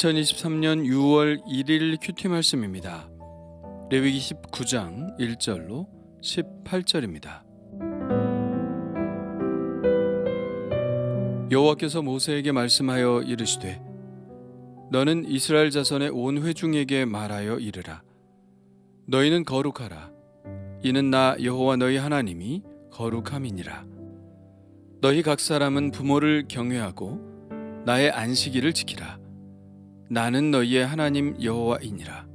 2023년 6월 1일 큐티 말씀입니다. 레위기 19장 1절로 18절입니다. 여호와께서 모세에게 말씀하여 이르시되 너는 이스라엘 자손의 온 회중에게 말하여 이르라 너희는 거룩하라 이는 나 여호와 너희 하나님이 거룩함이니라 너희 각 사람은 부모를 경외하고 나의 안식일을 지키라 나는 너희의 하나님 여호와이니라.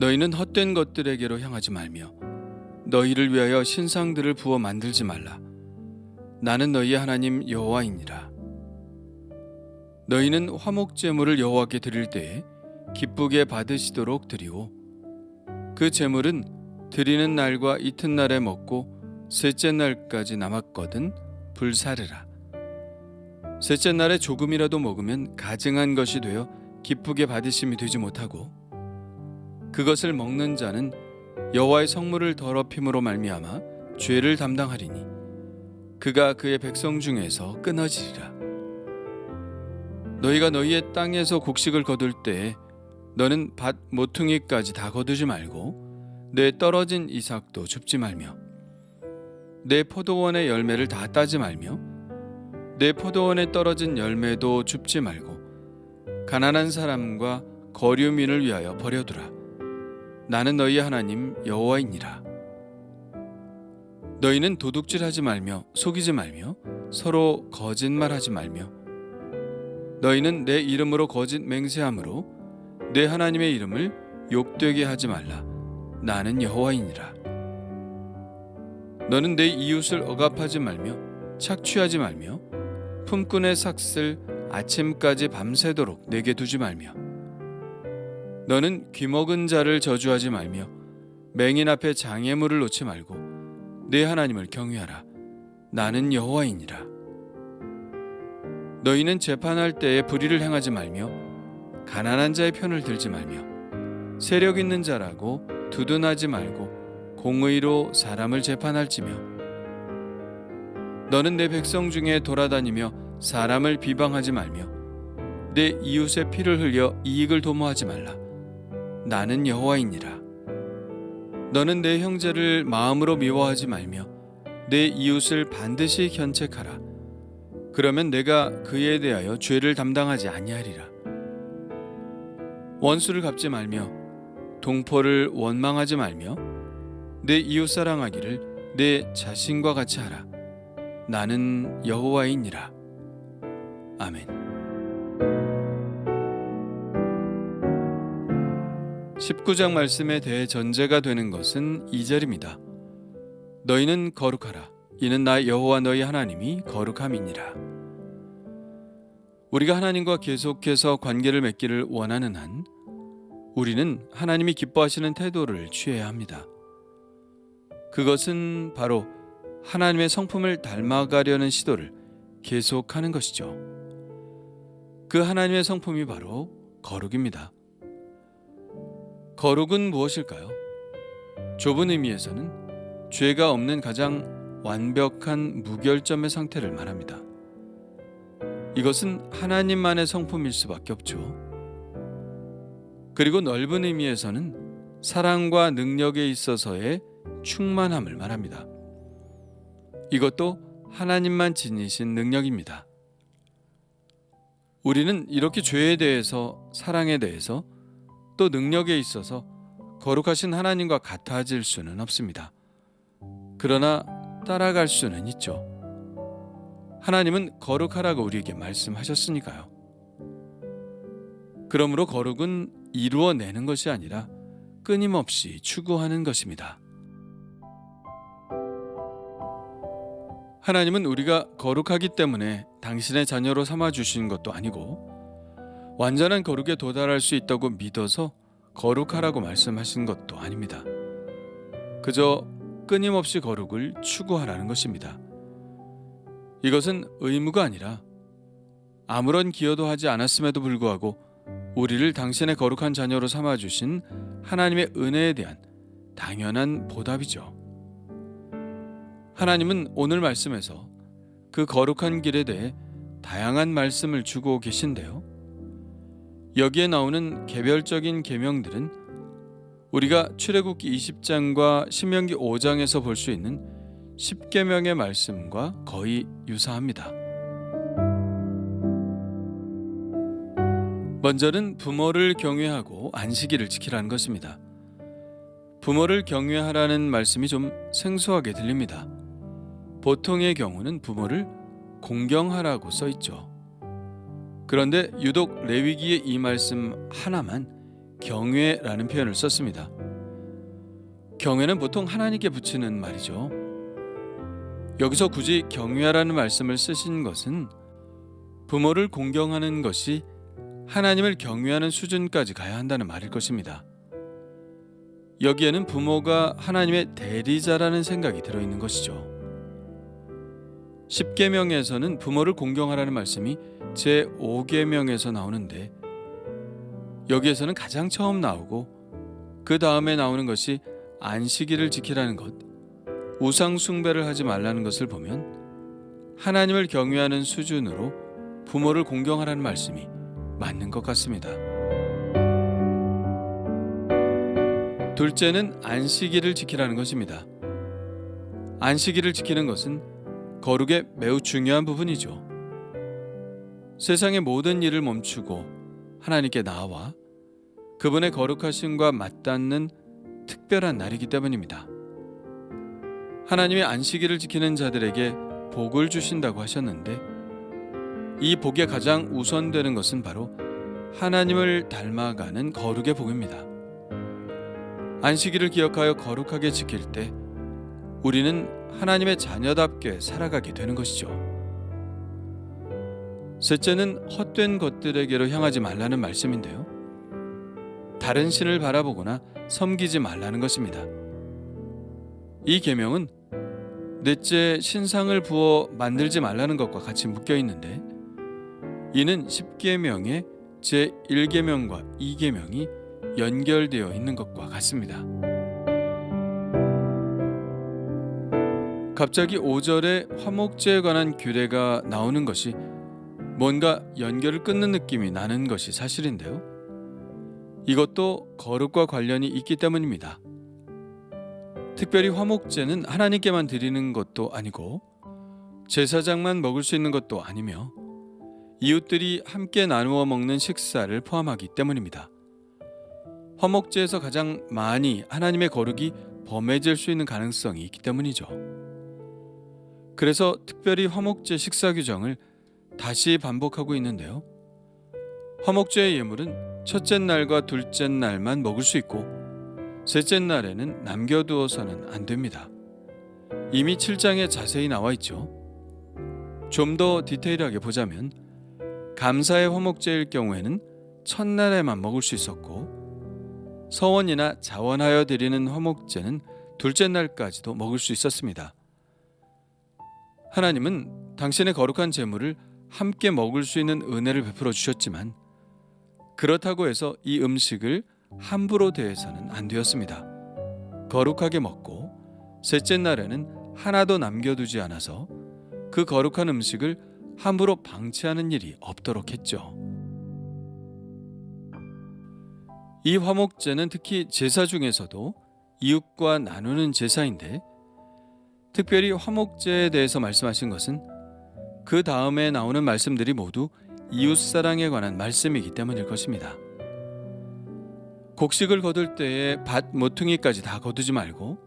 너희는 헛된 것들에게로 향하지 말며 너희를 위하여 신상들을 부어 만들지 말라. 나는 너희의 하나님 여호와이니라. 너희는 화목 제물을 여호와께 드릴 때에 기쁘게 받으시도록 드리고 그 제물은 드리는 날과 이튿날에 먹고 셋째 날까지 남았거든 불사르라 셋째 날에 조금이라도 먹으면 가증한 것이 되어 기쁘게 받으심이 되지 못하고 그것을 먹는 자는 여호와의 성물을 더럽힘으로 말미암아 죄를 담당하리니 그가 그의 백성 중에서 끊어지리라. 너희가 너희의 땅에서 곡식을 거둘 때에 너는 밭 모퉁이까지 다 거두지 말고 내 떨어진 이삭도 줍지 말며 내 포도원의 열매를 다 따지 말며 내 포도원에 떨어진 열매도 줍지 말고 가난한 사람과 거류민을 위하여 버려두라. 나는 너희 하나님 여호와이니라. 너희는 도둑질하지 말며 속이지 말며 서로 거짓말하지 말며 너희는 내 이름으로 거짓 맹세함으로 내 하나님의 이름을 욕되게 하지 말라. 나는 여호와이니라. 너는 내 이웃을 억압하지 말며 착취하지 말며 품꾼의 삭슬 아침까지 밤새도록 내게 두지 말며 너는 귀먹은 자를 저주하지 말며 맹인 앞에 장애물을 놓지 말고 내 하나님을 경외하라. 나는 여호와이니라. 너희는 재판할 때에 불의를 행하지 말며 가난한 자의 편을 들지 말며 세력 있는 자라고 두둔하지 말고 공의로 사람을 재판할지며 너는 내 백성 중에 돌아다니며 사람을 비방하지 말며 내 이웃의 피를 흘려 이익을 도모하지 말라. 나는 여호와이니라. 너는 내 형제를 마음으로 미워하지 말며 내 이웃을 반드시 견책하라. 그러면 내가 그에 대하여 죄를 담당하지 아니하리라. 원수를 갚지 말며 동포를 원망하지 말며 내 이웃 사랑하기를 내 자신과 같이 하라. 나는 여호와이니라 아멘 19장 말씀에 대해 전제가 되는 것은 2절입니다. 너희는 거룩하라. 이는 나 여호와 너희 하나님이 거룩함이니라. 우리가 하나님과 계속해서 관계를 맺기를 원하는 한 우리는 하나님이 기뻐하시는 태도를 취해야 합니다. 그것은 바로 하나님의 성품을 닮아가려는 시도를 계속하는 것이죠. 그 하나님의 성품이 바로 거룩입니다. 거룩은 무엇일까요? 좁은 의미에서는 죄가 없는 가장 완벽한 무결점의 상태를 말합니다. 이것은 하나님만의 성품일 수밖에 없죠. 그리고 넓은 의미에서는 사랑과 능력에 있어서의 충만함을 말합니다. 이것도 하나님만 지니신 능력입니다. 우리는 이렇게 죄에 대해서 사랑에 대해서 또 능력에 있어서 거룩하신 하나님과 같아질 수는 없습니다. 그러나 따라갈 수는 있죠. 하나님은 거룩하라고 우리에게 말씀하셨으니까요. 그러므로 거룩은 이루어내는 것이 아니라 끊임없이 추구하는 것입니다. 하나님은 우리가 거룩하기 때문에 당신의 자녀로 삼아 주신 것도 아니고 완전한 거룩에 도달할 수 있다고 믿어서 거룩하라고 말씀하신 것도 아닙니다. 그저 끊임없이 거룩을 추구하라는 것입니다. 이것은 의무가 아니라 아무런 기여도 하지 않았음에도 불구하고 우리를 당신의 거룩한 자녀로 삼아 주신 하나님의 은혜에 대한 당연한 보답이죠. 하나님은 오늘 말씀에서 그 거룩한 길에 대해 다양한 말씀을 주고 계신데요. 여기에 나오는 개별적인 계명들은 우리가 출애굽기 20장과 신명기 5장에서 볼 수 있는 10계명의 말씀과 거의 유사합니다. 먼저는 부모를 경외하고 안식일을 지키라는 것입니다. 부모를 경외하라는 말씀이 좀 생소하게 들립니다. 보통의 경우는 부모를 공경하라고 써 있죠. 그런데 유독 레위기의 이 말씀 하나만 경외라는 표현을 썼습니다. 경외는 보통 하나님께 붙이는 말이죠. 여기서 굳이 경외하라는 말씀을 쓰신 것은 부모를 공경하는 것이 하나님을 경외하는 수준까지 가야 한다는 말일 것입니다. 여기에는 부모가 하나님의 대리자라는 생각이 들어 있는 것이죠. 10계명에서는 부모를 공경하라는 말씀이 제 5계명에서 나오는데 여기에서는 가장 처음 나오고 그 다음에 나오는 것이 안식일을 지키라는 것, 우상 숭배를 하지 말라는 것을 보면 하나님을 경외하는 수준으로 부모를 공경하라는 말씀이 맞는 것 같습니다. 둘째는 안식일을 지키라는 것입니다. 안식일을 지키는 것은 거룩의 매우 중요한 부분이죠. 세상의 모든 일을 멈추고 하나님께 나와 그분의 거룩하심과 맞닿는 특별한 날이기 때문입니다. 하나님의 안식일을 지키는 자들에게 복을 주신다고 하셨는데 이 복의 가장 우선되는 것은 바로 하나님을 닮아가는 거룩의 복입니다. 안식일을 기억하여 거룩하게 지킬 때 우리는 하나님의 자녀답게 살아가게 되는 것이죠. 셋째는 헛된 것들에게로 향하지 말라는 말씀인데요. 다른 신을 바라보거나 섬기지 말라는 것입니다. 이 계명은 넷째 신상을 부어 만들지 말라는 것과 같이 묶여 있는데 이는 10계명의 제 1계명과 2계명이 연결되어 있는 것과 같습니다. 갑자기 5절에 화목제에 관한 규례가 나오는 것이 뭔가 연결을 끊는 느낌이 나는 것이 사실인데요. 이것도 거룩과 관련이 있기 때문입니다. 특별히 화목제는 하나님께만 드리는 것도 아니고 제사장만 먹을 수 있는 것도 아니며 이웃들이 함께 나누어 먹는 식사를 포함하기 때문입니다. 화목제에서 가장 많이 하나님의 거룩이 범해질 수 있는 가능성이 있기 때문이죠. 그래서 특별히 화목제 식사 규정을 다시 반복하고 있는데요. 화목제의 예물은 첫째 날과 둘째 날만 먹을 수 있고 셋째 날에는 남겨두어서는 안 됩니다. 이미 7장에 자세히 나와 있죠. 좀 더 디테일하게 보자면 감사의 화목제일 경우에는 첫날에만 먹을 수 있었고 서원이나 자원하여 드리는 화목제는 둘째 날까지도 먹을 수 있었습니다. 하나님은 당신의 거룩한 제물을 함께 먹을 수 있는 은혜를 베풀어 주셨지만 그렇다고 해서 이 음식을 함부로 대해서는 안 되었습니다. 거룩하게 먹고 셋째 날에는 하나도 남겨두지 않아서 그 거룩한 음식을 함부로 방치하는 일이 없도록 했죠. 이 화목제는 특히 제사 중에서도 이웃과 나누는 제사인데 특별히 화목제에 대해서 말씀하신 것은 그 다음에 나오는 말씀들이 모두 이웃 사랑에 관한 말씀이기 때문일 것입니다. 곡식을 거둘 때에 밭 모퉁이까지 다 거두지 말고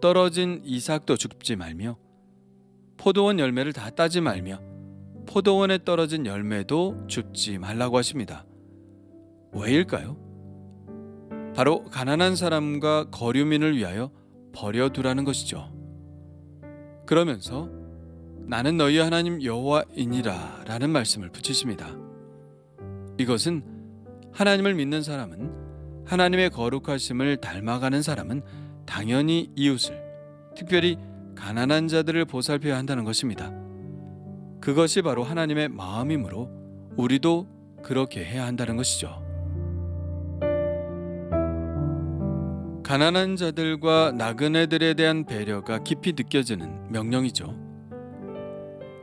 떨어진 이삭도 줍지 말며 포도원 열매를 다 따지 말며 포도원에 떨어진 열매도 줍지 말라고 하십니다. 왜일까요? 바로 가난한 사람과 거류민을 위하여 버려두라는 것이죠. 그러면서 나는 너희 하나님 여호와이니라 라는 말씀을 붙이십니다. 이것은 하나님을 믿는 사람은 하나님의 거룩하심을 닮아가는 사람은 당연히 이웃을 특별히 가난한 자들을 보살펴야 한다는 것입니다. 그것이 바로 하나님의 마음이므로 우리도 그렇게 해야 한다는 것이죠. 가난한 자들과 나그네들에 대한 배려가 깊이 느껴지는 명령이죠.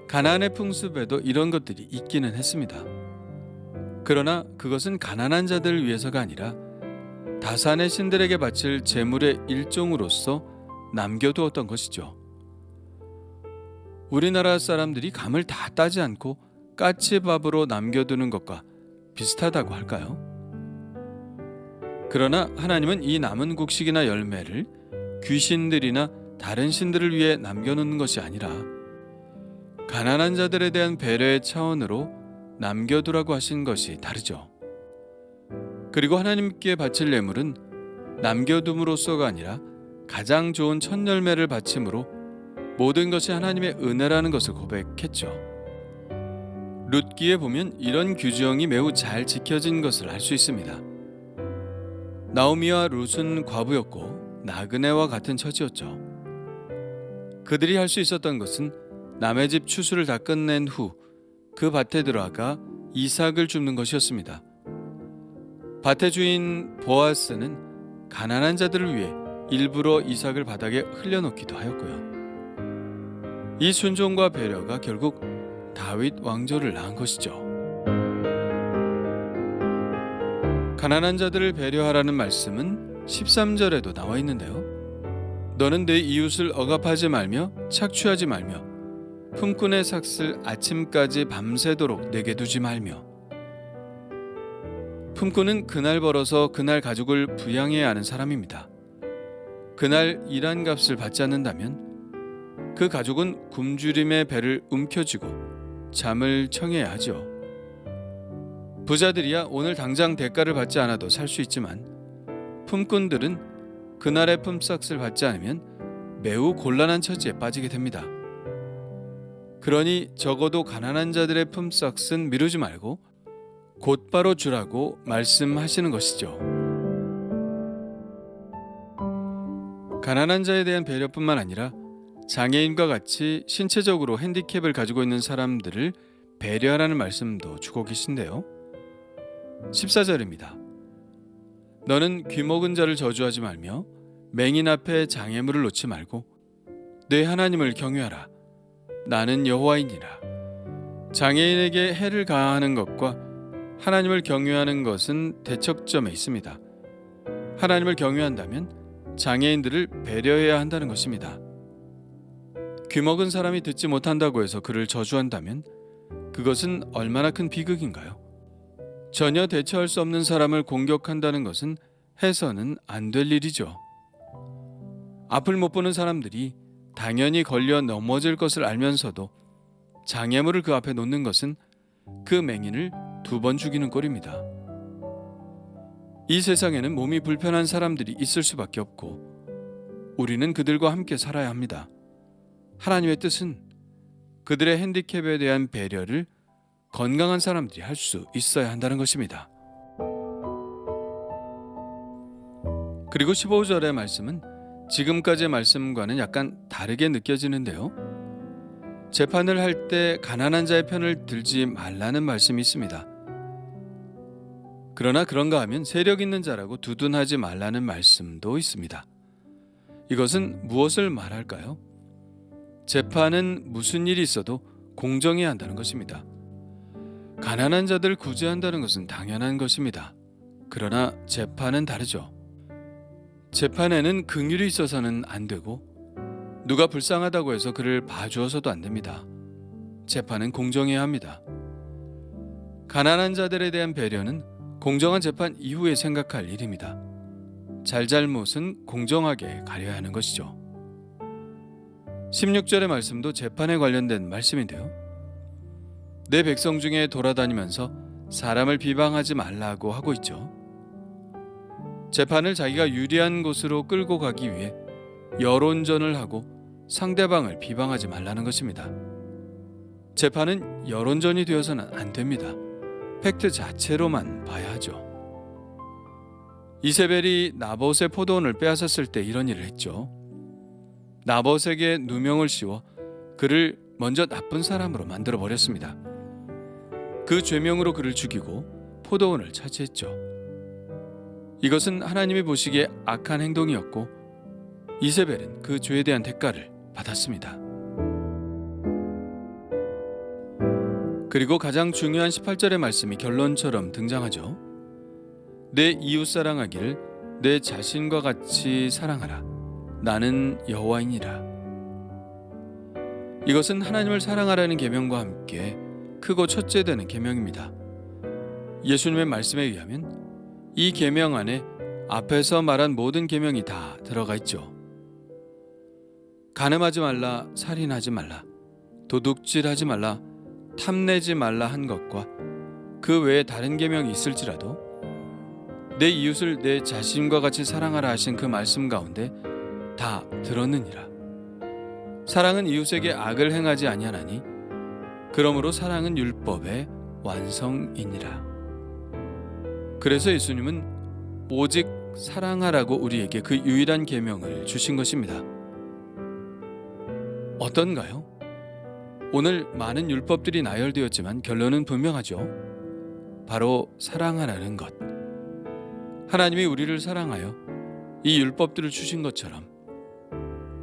가난의 풍습에도 이런 것들이 있기는 했습니다. 그러나 그것은 가난한 자들을 위해서가 아니라 다산의 신들에게 바칠 제물의 일종으로서 남겨두었던 것이죠. 우리나라 사람들이 감을 다 따지 않고 까치밥으로 남겨두는 것과 비슷하다고 할까요? 그러나 하나님은 이 남은 곡식이나 열매를 귀신들이나 다른 신들을 위해 남겨놓는 것이 아니라 가난한 자들에 대한 배려의 차원으로 남겨두라고 하신 것이 다르죠. 그리고 하나님께 바칠 예물은 남겨둠으로써가 아니라 가장 좋은 첫 열매를 바침으로 모든 것이 하나님의 은혜라는 것을 고백했죠. 룻기에 보면 이런 규정이 매우 잘 지켜진 것을 알 수 있습니다. 나오미와 룻은 과부였고 나그네와 같은 처지였죠. 그들이 할 수 있었던 것은 남의 집 추수를 다 끝낸 후 그 밭에 들어가 이삭을 줍는 것이었습니다. 밭의 주인 보아스는 가난한 자들을 위해 일부러 이삭을 바닥에 흘려놓기도 하였고요. 이 순종과 배려가 결국 다윗 왕조를 낳은 것이죠. 가난한 자들을 배려하라는 말씀은 13절에도 나와 있는데요. 너는 내 이웃을 억압하지 말며 착취하지 말며 품꾼의 삭슬 아침까지 밤새도록 내게 두지 말며 품꾼은 그날 벌어서 그날 가족을 부양해야 하는 사람입니다. 그날 일한 값을 받지 않는다면 그 가족은 굶주림의 배를 움켜쥐고 잠을 청해야 하죠. 부자들이야 오늘 당장 대가를 받지 않아도 살 수 있지만 품꾼들은 그날의 품삯을 받지 않으면 매우 곤란한 처지에 빠지게 됩니다. 그러니 적어도 가난한 자들의 품삯은 미루지 말고 곧바로 주라고 말씀하시는 것이죠. 가난한 자에 대한 배려뿐만 아니라 장애인과 같이 신체적으로 핸디캡을 가지고 있는 사람들을 배려하라는 말씀도 주고 계신데요. 14절입니다. 너는 귀먹은 자를 저주하지 말며 맹인 앞에 장애물을 놓지 말고 내 하나님을 경외하라. 나는 여호와이니라. 장애인에게 해를 가하는 것과 하나님을 경외하는 것은 대척점에 있습니다. 하나님을 경외한다면 장애인들을 배려해야 한다는 것입니다. 귀먹은 사람이 듣지 못한다고 해서 그를 저주한다면 그것은 얼마나 큰 비극인가요? 전혀 대처할 수 없는 사람을 공격한다는 것은 해서는 안 될 일이죠. 앞을 못 보는 사람들이 당연히 걸려 넘어질 것을 알면서도 장애물을 그 앞에 놓는 것은 그 맹인을 두 번 죽이는 꼴입니다. 이 세상에는 몸이 불편한 사람들이 있을 수밖에 없고 우리는 그들과 함께 살아야 합니다. 하나님의 뜻은 그들의 핸디캡에 대한 배려를 건강한 사람들이 할 수 있어야 한다는 것입니다. 그리고 15절의 말씀은 지금까지의 말씀과는 약간 다르게 느껴지는데요. 재판을 할 때 가난한 자의 편을 들지 말라는 말씀이 있습니다. 그러나 그런가 하면 세력 있는 자라고 두둔하지 말라는 말씀도 있습니다. 이것은 무엇을 말할까요? 재판은 무슨 일이 있어도 공정해야 한다는 것입니다. 가난한 자들을 구제한다는 것은 당연한 것입니다. 그러나 재판은 다르죠. 재판에는 긍휼이 있어서는 안 되고 누가 불쌍하다고 해서 그를 봐주어서도 안 됩니다. 재판은 공정해야 합니다. 가난한 자들에 대한 배려는 공정한 재판 이후에 생각할 일입니다. 잘잘못은 공정하게 가려야 하는 것이죠. 16절의 말씀도 재판에 관련된 말씀인데요. 내 백성 중에 돌아다니면서 사람을 비방하지 말라고 하고 있죠. 재판을 자기가 유리한 곳으로 끌고 가기 위해 여론전을 하고 상대방을 비방하지 말라는 것입니다. 재판은 여론전이 되어서는 안 됩니다. 팩트 자체로만 봐야 하죠. 이세벨이 나봇의 포도원을 빼앗았을 때 이런 일을 했죠. 나봇에게 누명을 씌워 그를 먼저 나쁜 사람으로 만들어 버렸습니다. 그 죄명으로 그를 죽이고 포도원을 차지했죠. 이것은 하나님이 보시기에 악한 행동이었고 이세벨은 그 죄에 대한 대가를 받았습니다. 그리고 가장 중요한 18절의 말씀이 결론처럼 등장하죠. 내 이웃 사랑하기를 내 자신과 같이 사랑하라. 나는 여호와이니라. 이것은 하나님을 사랑하라는 계명과 함께 크고 첫째 되는 계명입니다. 예수님의 말씀에 의하면 이 계명 안에 앞에서 말한 모든 계명이 다 들어가 있죠. 간음하지 말라, 살인하지 말라, 도둑질하지 말라, 탐내지 말라 한 것과 그 외에 다른 계명이 있을지라도 내 이웃을 내 자신과 같이 사랑하라 하신 그 말씀 가운데 다 들었느니라. 사랑은 이웃에게 악을 행하지 아니하나니 그러므로 사랑은 율법의 완성이니라. 그래서 예수님은 오직 사랑하라고 우리에게 그 유일한 계명을 주신 것입니다. 어떤가요? 오늘 많은 율법들이 나열되었지만 결론은 분명하죠. 바로 사랑하라는 것. 하나님이 우리를 사랑하여 이 율법들을 주신 것처럼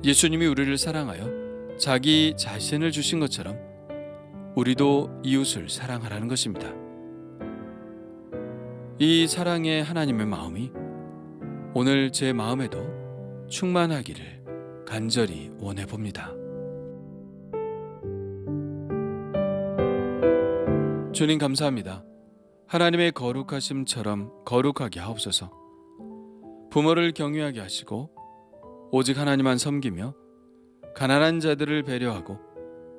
예수님이 우리를 사랑하여 자기 자신을 주신 것처럼 우리도 이웃을 사랑하라는 것입니다. 이 사랑의 하나님의 마음이 오늘 제 마음에도 충만하기를 간절히 원해 봅니다. 주님 감사합니다. 하나님의 거룩하심처럼 거룩하게 하옵소서. 부모를 경외하게 하시고 오직 하나님만 섬기며 가난한 자들을 배려하고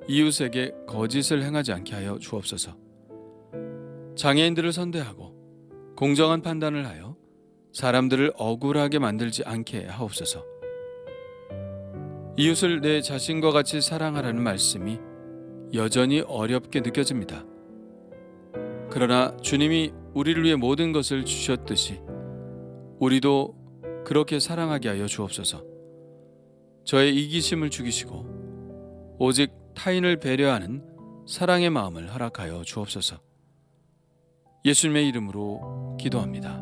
이웃에게 거짓을 행하지 않게 하여 주옵소서. 장애인들을 선대하고 공정한 판단을 하여 사람들을 억울하게 만들지 않게 하옵소서. 이웃을 내 자신과 같이 사랑하라는 말씀이 여전히 어렵게 느껴집니다. 그러나 주님이 우리를 위해 모든 것을 주셨듯이 우리도 그렇게 사랑하게 하여 주옵소서. 저의 이기심을 죽이시고 오직 타인을 배려하는 사랑의 마음을 허락하여 주옵소서. 예수님의 이름으로 기도합니다.